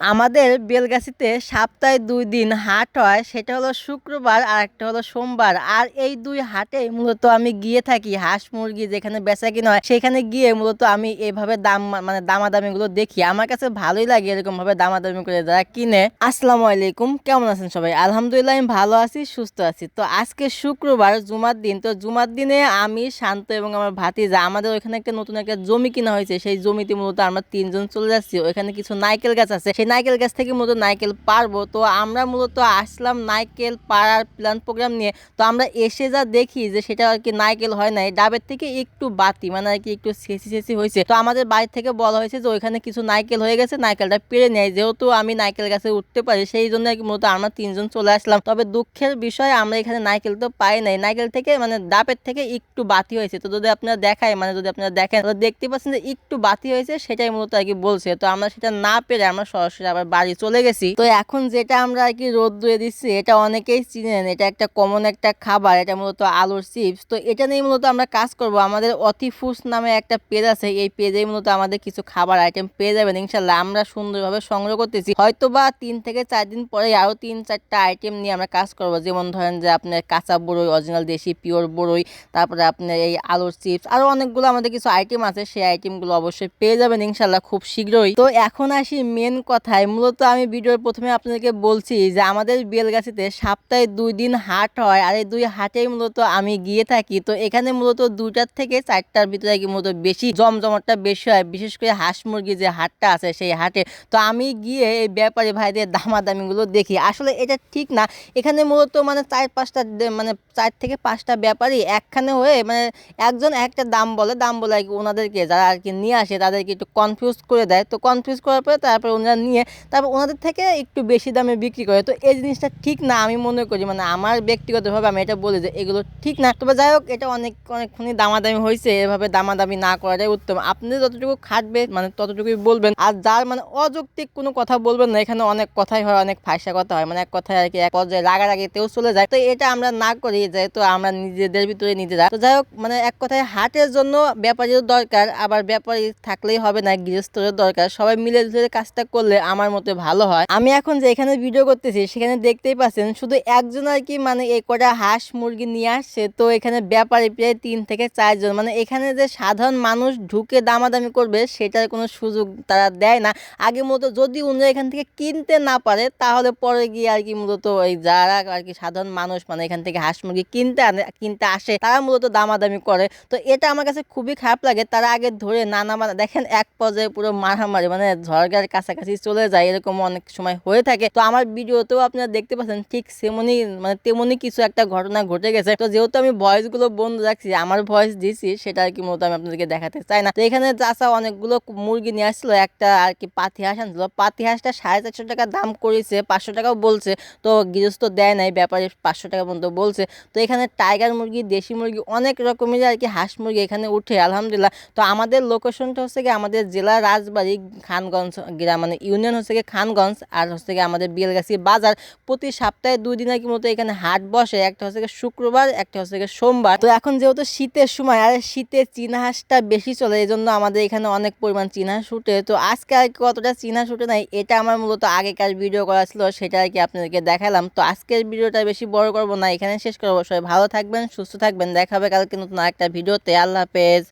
আমাদের বেলগাছিতে সপ্তাহে দুই দিন হাট হয়, সেটা হলো শুক্রবার আর একটা হলো সোমবার। আর এই দুই হাটে মূলত আমি গিয়ে থাকি, হাঁস মুরগি যেখানে বেচা কিনা হয়, সেখানে গিয়ে মূলত আমি এভাবে দাম মানে দামাদামি গুলো দেখি। আমার কাছে ভালোই লাগে এরকম ভাবে দামাদামি করে যারা কিনে। আসসালামু আলাইকুম, কেমন আছেন সবাই? আলহামদুলিল্লাহ, আমি ভালো আছি, সুস্থ আছি। তো আজকে শুক্রবার, জুমার দিন। তো জুমার দিনে আমি শান্ত এবং আমার ভাতিজা, আমাদের ওইখানে একটা নতুন একটা জমি কিনা হয়েছে। সেই জমিতে মূলত আমরা তিনজন চলে যাচ্ছি। ওইখানে কিছু নাইকেল গাছ আছে, সেই নাইকেল গাছ থেকে মূলত নাইকেল পারব। তো আমরা মূলত আসলাম নাইকেল পাড়ার প্ল্যান প্রোগ্রাম নিয়ে। তো আমরা এসে যা দেখি যে সেটা আর কি নাইকেল হয় নাই, ডাবের থেকে একটু বাতি মানে আর কি একটু শেষি শেষি হয়েছে। তো আমাদের বাড়ি থেকে বলা হয়েছে যে ওইখানে কিছু নাইকেল হয়ে গেছে, নাইকেলটা পেরে নেয় যেহেতু আমি নাইকেল গাছে উঠতে পারি, সেই জন্য আর কি মূলত আমরা তিনজন চলে আসলাম। তবে দুঃখের বিষয়, আমরা এখানে নাইকেল তো পাই নাই। নাইকেল থেকে মানে ডাবের থেকে একটু বাতি হয়েছে। তো যদি আপনারা দেখায় মানে যদি আপনারা দেখেন দেখতে পাচ্ছেন যে একটু বাতি হয়েছে, সেটাই মূলত আর কি বলছে। তো আমরা সেটা না পেরে আমরা সরাসরি আবার বাড়ি চলে গেছি। তো এখন যেটা আমরা আর কি রোদ দিয়ে দিচ্ছি, এটা অনেকেই চিনেন, এটা একটা কমন একটা খাবার, এটা মূলত আলুর চিপস তো এটা নিয়ে মূলত আমরা কাজ করব, আমাদের অতিফুস নামে একটা পেজ আছে, এই পেজেই মূলত আমাদের কিছু খাবার আইটেম পেয়ে যাবেন ইনশাল্লাহ আমরা সুন্দরভাবে সংগ্রহ করতেছি। হয়তো বা তিন থেকে চার দিন পরে আরও তিন চারটা আইটেম নিয়ে আমরা কাজ করব, যেমন ধরেন যে আপনার কাঁচা বড়ই অরিজিনাল দেশি পিওর বড়ই তারপরে আপনার এই আলুর চিপস আরও অনেকগুলো আমাদের কিছু আইটেম আছে, সেই আইটেমগুলো অবশ্যই পেয়ে যাবেন ইনশাল্লাহ খুব শীঘ্রই। তো এখন আসি মেন কথায় মূলত আমি ভিডিওর প্রথমে আপনাদেরকে বলছি যে আমাদের বেলগাছিতে সপ্তাহে দুই দিন হাট হয় আর এই দুই হাটেই মূলত আমি গিয়ে থাকি। তো এখানে মূলত দুইটার থেকে চারটার ভিতরে কি মূলত বেশি জমজমাটটা বেশি হয়? বিশেষ করে হাঁস মুরগি যে হাটটা আছে সেই হাটে। তো আমি গিয়ে এই ব্যাপারী ভাইদের দামাদামিগুলো দেখি। আসলে এটা ঠিক না। এখানে মূলত মানে চার পাঁচটা মানে চার থেকে পাঁচটা ব্যাপারী একখানে হয়ে মানে একজন একটা দাম বলে দাম বলে আর কি ওনাদেরকে যারা আর কি নিয়ে আসে তাদেরকে একটু কনফিউজ করে দেয়। তো কনফিউজ করার পরে তারপরে ওনারা নিয়ে তারপর ওনাদের থেকে একটু বেশি দামে বিক্রি করে। তো এই জিনিসটা ঠিক না, আমি মনে করি মানে আমার ব্যক্তিগতভাবে আমি এটা বলি যে, এগুলো ঠিক না। তবে যাই হোক, এটা অনেক অনেকক্ষণই দামাদামি হয়েছে, এভাবে দামাদামি না করাটাই উত্তম। আপনি যতটুকু খাটবে মানে ততটুকুই বলবেন। আর যার মানে অযৌক্তিক কোনো কথা বলবেন না, এখানে অনেক কথাই হয়, অনেক ফাঁসা কথা হয়। মানে এক কথায় আর কি, এক পর্যায়ে রাগারাগিতেও চলে যায়। তো এটা আমরা না করি, যেহেতু আমরা নিজেদের ভিতরে নিজেরা। তো যাই হোক মানে এক কথায় হাটের জন্য ব্যাপারীর দরকার, আবার ব্যাপারী থাকলেই হবে না গৃহস্থের দরকার। সবাই মিলে কাজটা করলে আমার মতে ভালো হয়। আমি এখন যে এখানে ভিডিও করতেছি, সেখানে দেখতেই পাচ্ছেন শুধু একজন আর কি মানে এই কটা হাঁস মুরগি নিয়ে আসছে। তো এখানে ব্যাপারী প্রায় তিন থেকে চারজন মানে এখানে যে সাধারণ মানুষ ঢুকে দামাদামি করবে, সেটার কোনো সুযোগ তারা দেয় না। আগে মতো যদি উনি এখান থেকে কিনতে না পারে, তাহলে পরে গিয়ে আর কি মূলত ওই যারা আর কি সাধারণ মানুষ মানে এখান থেকে হাঁস মুরগি কিনতে আনে, কিনতে আসে, তারা মূলত দামাদামি করে। তো এটা আমার কাছে খুবই খারাপ লাগে। তারা আগে ধরে নানা মানে দেখেন এক পর্যায়ে পুরো মারামারি মানে ঝড়গার কাছাকাছি চলে যায়, এরকম অনেক সময় হয়ে থাকে। তো আমার ভিডিওতেও আপনারা দেখতে পাচ্ছেন, ঠিক সেমনই মানে তেমনই কিছু একটা ঘটনা ঘটে গেছে। তো যেহেতু আমি ভয়েসগুলো বন্ধ রাখছি, আমার ভয়েস দিছি, সেটা আর কি মূলত আমি আপনাদেরকে দেখাতে চাই না। তো এখানে চাষা অনেকগুলো মুরগি নিয়ে আসছিল একটা আর কি পাতি হাঁস আনছিল। পাতি হাঁসটা সাড়ে চারশো টাকা দাম করেছে, পাঁচশো টাকাও বলছে। তো গৃহস্থ দেয় নাই, ব্যাপারে পাঁচশো টাকা পর্যন্ত বলছে। তো এখানে টাইগার মুরগি, দেশি মুরগি, অনেক রকমের আর কি হাঁস মুরগি এখানে উঠে, আলহামদুলিল্লাহ। তো আমাদের লোকেশনটা হচ্ছে কি আমাদের জেলা রাজবাড়ি, খানগঞ্জ গ্রাম মানে ইউনিয়ন হচ্ছে কি খানগঞ্জ আর হচ্ছে কি আমাদের বেলগাছি বাজার। প্রতি সপ্তাহে দুই দিনের কি মতো এখানে হাট বসে, একটা হচ্ছে গিয়ে শুক্রবার, একটা হচ্ছে গিয়ে সোমবার। তো এখন যেহেতু শীতের সময়, আর শীতে চীনা হাঁসটা বেশি চলে এই জন্য আমাদের এখানে অনেক পরিমাণ চীনা হাঁস উঠে। তো আজকে আর কতটা চীনা হাঁস উঠে নাই, এটা আমার মূলত আগেকার ভিডিও করা ছিল, সেটা আর কি আপনাদেরকে দেখালাম। তো আজকের ভিডিওটা বেশি বড় করব না এখানে শেষ করব। সবাই ভালো থাকবেন, সুস্থ থাকবেন দেখাবে কালকে নতুন আরেকটা ভিডিওতে। আল্লাহ হাফেজ।